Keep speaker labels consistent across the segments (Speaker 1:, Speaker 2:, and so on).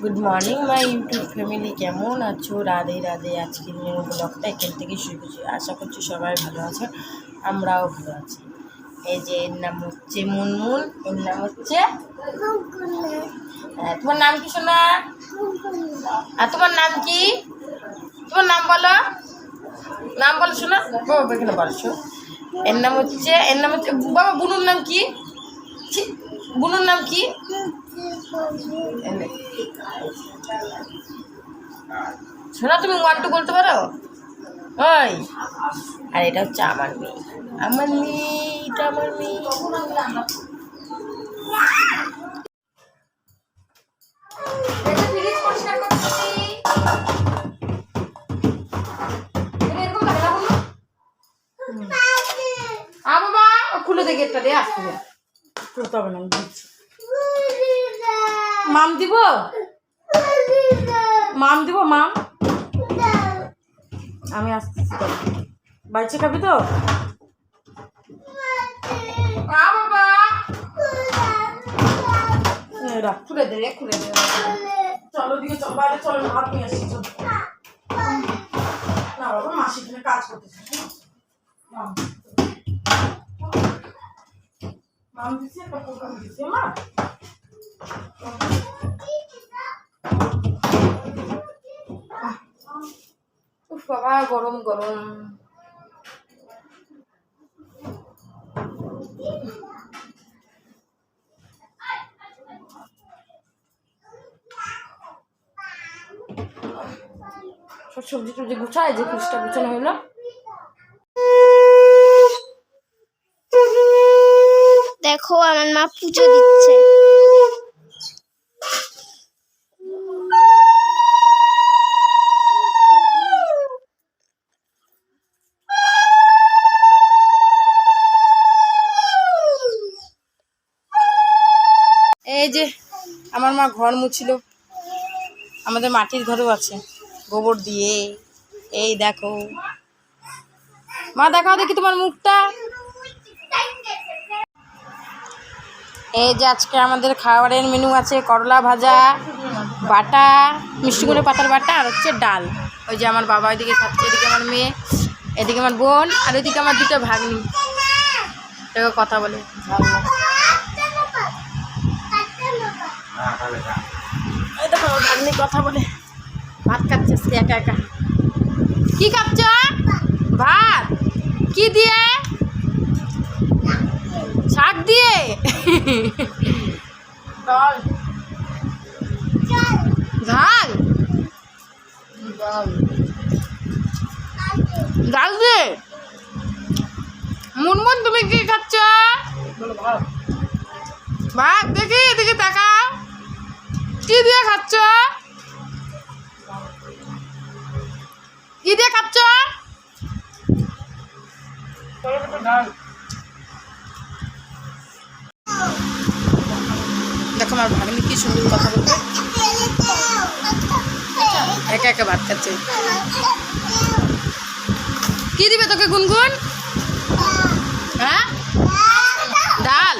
Speaker 1: Good morning my YouTube family কেমন আছো? রাধে রাধে। আজকের নিউ ব্লগটা এখান থেকে শুরু করছি। আশা করছি সবাই ভালো আছে আমরাও ভালো আছি। এই যে এর নাম হচ্ছে মুনমুন এর নাম হচ্ছে হ্যাঁ, তোমার নাম কি শোনা আর তোমার নাম কি? তোমার নাম বলো। নাম বলো শোনা বাবা এখানে বলছো এর নাম হচ্ছে এর নাম হচ্ছে বাবা বুনুর নাম কি? বুনুর নাম কি? শোনা তুমি ওয়ান টু বলতে পারো? ওই। আর এটা হচ্ছে আমার মেয়ে। আমার মেয়ে। এটা আমার মেয়ে খুলে দে গেটটা দে আসতে হবে না আমি দিচ্ছি। মাম দিব? মাম দিব মাম? আমি আসতেছি তো। বাড়িতে খাবি তো? খুলে দে খুলে দে। চলো দিকে চল বাইরে চলো নিয়ে চল। না বাবা মাসি এখানে কাজ করতেছে মাম মা। বাবা, গরম গরম। সব সবজি টবজি গুছায়, যে ফুচটা গুছানো হলো
Speaker 2: দেখো আমার মা পুজো দিচ্ছে।
Speaker 1: এই যে আমার মা ঘর মুছিল। আমাদের মাটির ঘরও আছে। গোবর দিয়ে। এই দেখো। মা, দেখাও দেখি তোমার মুখটা। এই যে আজকে আমাদের খাবারের মেনু আছে, করলা ভাজা, বাটা, মিষ্টি করে পাতার বাটা আর হচ্ছে ডাল। ওই যে আমার বাবা ওইদিকে খাচ্ছে, এদিকে আমার মেয়ে, এদিকে আমার বোন, আর ওইদিকে আমার দুটো ভাগ্নি। কথা বলে। ভাগ্নি এই দেখো ভাগ্নি কথা বলে ভাত খাচ্ছে একা একা। কি খাচ্ছ? ভাত। কি দিয়ে? শাক দিয়ে? ঝাল ডাল? দিয়ে? মুনমুন তুমি কি খাচ্ছ? ভাত দেখি। কি দিয়ে খাচ্ছ? কি দিয়ে খাচ্ছ? দেখো আমার ভাগ্নি কি সুন্দর কথা বলবে একা একা ভাত খাচ্ছে। কি দিবে তোকে গুনগুন? হ্যাঁ ডাল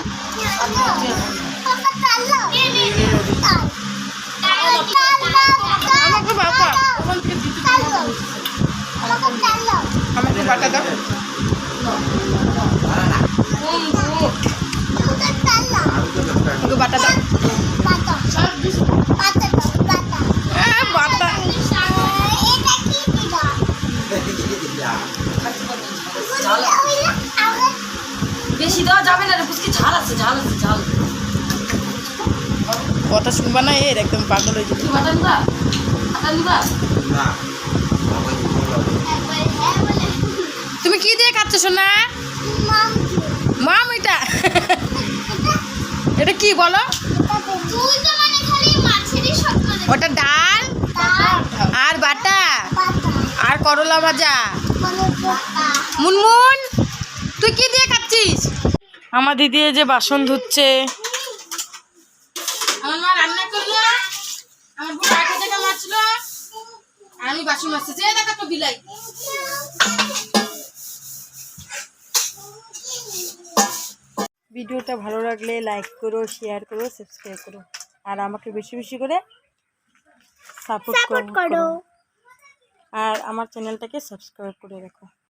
Speaker 1: আমাকে বাবা ওখান থেকে দিতে আমাকে বাটা দাও। আমাকে বাটা দাও।
Speaker 3: বেশি দেওয়া যাবে না রে পুচকি ঝাল আছে ঝাল আছে ঝাল।
Speaker 1: কথা শুনবা না এর একদম পাগল হয়ে যাবে।
Speaker 3: তুমি বাটা নিবা? বাটা নিবা?
Speaker 1: তুমি কি দিয়ে খাচ্ছ সোনা? মাম এটা। এটা কি বলো? ওটা ডাল আর বাটা আর করলা ভাজা। মুনমুন তুই কি দিয়ে খাচ্ছিস আমার দিদি এই যে বাসন ধুচ্ছে। আমার মা রান্না করল। আমার বোন আগে থেকে মাছলো আমি বাসন মারছি যে দেখা তো বিলাই। ভিডিওটা ভালো লাগলে লাইক করো শেয়ার করো সাবস্ক্রাইব করো। আর আমাকে বেশি বেশি করে সাপোর্ট
Speaker 2: সাপোর্ট করো।
Speaker 1: আর আমার চ্যানেলটাকে সাবস্ক্রাইব করে রাখো।